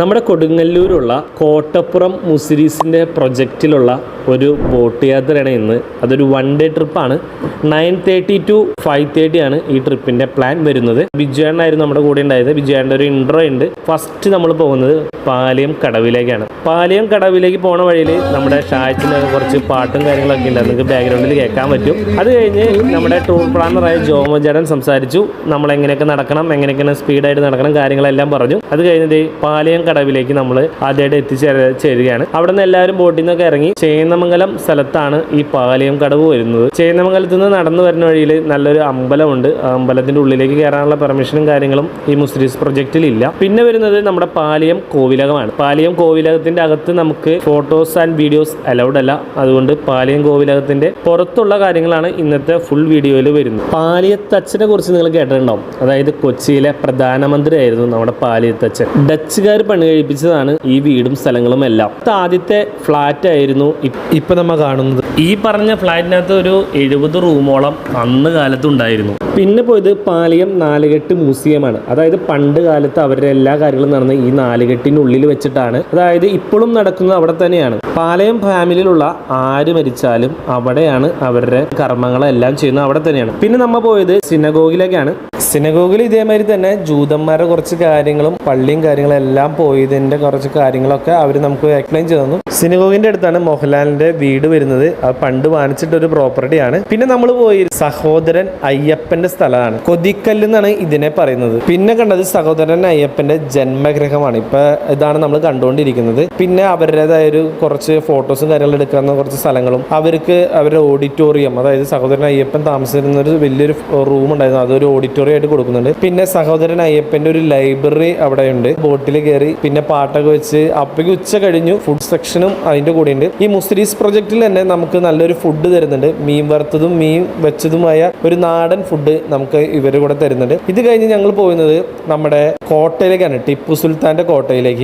നമ്മുടെ കൊടുങ്ങല്ലൂരുള്ള കോട്ടപ്പുറം മുസിരീസിന്റെ പ്രൊജക്റ്റിലുള്ള ഒരു ബോട്ട് യാത്രയാണ് ഇന്ന്. അതൊരു വൺ ഡേ ട്രിപ്പാണ് nine thirty to five thirty ആണ് ഈ ട്രിപ്പിന്റെ പ്ലാൻ വരുന്നത്. ബിജുവേണ്ണായിരുന്നു നമ്മുടെ കൂടെ ഉണ്ടായത്. ബിജുവേണ്ട ഒരു ഇൻട്രോ ഉണ്ട്. ഫസ്റ്റ് നമ്മൾ പോകുന്നത് പാലയം കടവിലേക്കാണ്. പാലയം കടവിലേക്ക് പോണ വഴിയിൽ നമ്മുടെ ഷായത്തിന് കുറച്ച് പാട്ടും കാര്യങ്ങളൊക്കെ ഉണ്ട്. നിങ്ങൾക്ക് ബാക്ക്ഗ്രൗണ്ടിൽ കേൾക്കാൻ പറ്റും. അത് കഴിഞ്ഞ് നമ്മുടെ ടൂർ പ്ലാനറായ ജോമോ ജഡൻ സംസാരിച്ചു. നമ്മൾ എങ്ങനെയൊക്കെ നടക്കണം എങ്ങനെയൊക്കെയാണ് സ്പീഡായിട്ട് നടക്കണം കാര്യങ്ങളെല്ലാം പറഞ്ഞു. അത് കഴിഞ്ഞിട്ട് പാലിയം കടവിലേക്ക് നമ്മൾ ആദ്യമായിട്ട് എത്തിച്ചേര ചേരുകയാണ്. അവിടെ നിന്ന് എല്ലാവരും ബോട്ടിൽ നിന്നൊക്കെ ഇറങ്ങി ചേന്നമംഗലം സ്ഥലത്താണ് ഈ പാലയം കടവ് വരുന്നത്. ചേന്നമംഗലത്ത് നിന്ന് നടന്നു വരുന്ന വഴിയിൽ നല്ലൊരു അമ്പലമുണ്ട്. ആ അമ്പലത്തിന്റെ ഉള്ളിലേക്ക് കയറാനുള്ള പെർമിഷനും കാര്യങ്ങളും ഈ മുസ്ലിംസ് പ്രൊജക്റ്റിൽ ഇല്ല. പിന്നെ വരുന്നത് നമ്മുടെ പാലയം കോവിലകമാണ്. പാലയം കോവിലകത്തിന്റെ അകത്ത് നമുക്ക് ഫോട്ടോസ് ആൻഡ് വീഡിയോസ് അലൗഡ് അല്ല. അതുകൊണ്ട് പാലയം കോവിലകത്തിന്റെ പുറത്തുള്ള കാര്യങ്ങളാണ് ഇന്നത്തെ ഫുൾ വീഡിയോയിൽ വരുന്നത്. പാലിയത്തച്ഛനെ കുറിച്ച് നിങ്ങൾ കേട്ടിട്ടുണ്ടാവും. അതായത് കൊച്ചിയിലെ പ്രധാനമന്ത്രിയായിരുന്നു നമ്മുടെ പാലിയത്തച്ഛൻ ഡച്ചുകാർ പണി കഴിപ്പിച്ചതാണ് ഈ വീടും സ്ഥലങ്ങളും എല്ലാം. ഇത് ആദ്യത്തെ ഫ്ലാറ്റ് ആയിരുന്നു ഇപ്പൊ നമ്മ കാണുന്നത്. ഈ പറഞ്ഞ ഫ്ലാറ്റിനകത്ത് ഒരു എഴുപത് റൂമോളം അന്ന് കാലത്ത് ഉണ്ടായിരുന്നു. പിന്നെ പോയത് പാലിയം നാലുകെട്ട് മ്യൂസിയമാണ്. അതായത് പണ്ട് കാലത്ത് അവരുടെ എല്ലാ കാര്യങ്ങളും നടന്ന ഈ നാലുകെട്ടിനുള്ളിൽ വെച്ചിട്ടാണ്. അതായത് ഇപ്പോഴും നടക്കുന്നത് അവിടെ തന്നെയാണ്. പാലയം ഫാമിലിയിലുള്ള ആര് മരിച്ചാലും അവിടെയാണ് അവരുടെ കർമ്മങ്ങളെല്ലാം ചെയ്യുന്നത് അവിടെ തന്നെയാണ്. പിന്നെ നമ്മൾ പോയത് സിനഗോഗിലേക്കാണ്. സിനഗോഗിൽ ഇതേമാതിരി തന്നെ ജൂതന്മാരുടെ കുറച്ച് കാര്യങ്ങളും പള്ളിയും കാര്യങ്ങളും എല്ലാം പോയതിന്റെ കുറച്ച് കാര്യങ്ങളൊക്കെ അവർ നമുക്ക് എക്സ്പ്ലെയിൻ ചെയ്തു തന്നു. സിനഗോഗിന്റെ അടുത്താണ് മോഹൻലാലിന്റെ വീട് വരുന്നത്. അത് പണ്ട് വാങ്ങിച്ചിട്ടൊരു പ്രോപ്പർട്ടിയാണ്. പിന്നെ നമ്മൾ പോയി സഹോദരൻ അയ്യപ്പന്റെ സ്ഥലമാണ്. കൊതിക്കല്ല് എന്നാണ് ഇതിനെ പറയുന്നത്. പിന്നെ കണ്ടത് സഹോദരൻ അയ്യപ്പന്റെ ജന്മഗ്രഹമാണ്. ഇപ്പൊ ഇതാണ് നമ്മൾ കണ്ടുകൊണ്ടിരിക്കുന്നത്. പിന്നെ അവരുടേതായ ഒരു കുറച്ച് ഫോട്ടോസും കാര്യങ്ങളും എടുക്കാവുന്ന കുറച്ച് സ്ഥലങ്ങളും. അവർക്ക് അവരുടെ ഓഡിറ്റോറിയം അതായത് സഹോദരൻ അയ്യപ്പൻ താമസിച്ചിരുന്ന ഒരു വലിയൊരു റൂം ഉണ്ടായിരുന്നു അതൊരു ഓഡിറ്റോറിയം ആയിട്ട് കൊടുക്കുന്നുണ്ട്. പിന്നെ സഹോദരൻ അയ്യപ്പന്റെ ഒരു ലൈബ്രറി അവിടെ ഉണ്ട് ബോട്ടിൽ കയറി പിന്നെ പാട്ടൊക്കെ വെച്ച് അപ്പയ്ക്ക് ഉച്ച കഴിഞ്ഞു. ഫുഡ് സെക്ഷനും അതിന്റെ കൂടെ ഉണ്ട് ഈ മുസ്ലിസ് പ്രൊജക്റ്റിൽ തന്നെ നമുക്ക് നല്ലൊരു ഫുഡ് തരുന്നുണ്ട്. മീൻ വറുത്തതും മീൻ വെച്ചതുമായ ഒരു നാടൻ ഫുഡ് നമുക്ക് ഇവർ കൂടെ തരുന്നുണ്ട്. ഇത് കഴിഞ്ഞ് ഞങ്ങൾ പോയിരുന്നത് നമ്മുടെ കോട്ടയിലേക്കാണ്. ടിപ്പു സുൽത്താന്റെ കോട്ടയിലേക്ക്.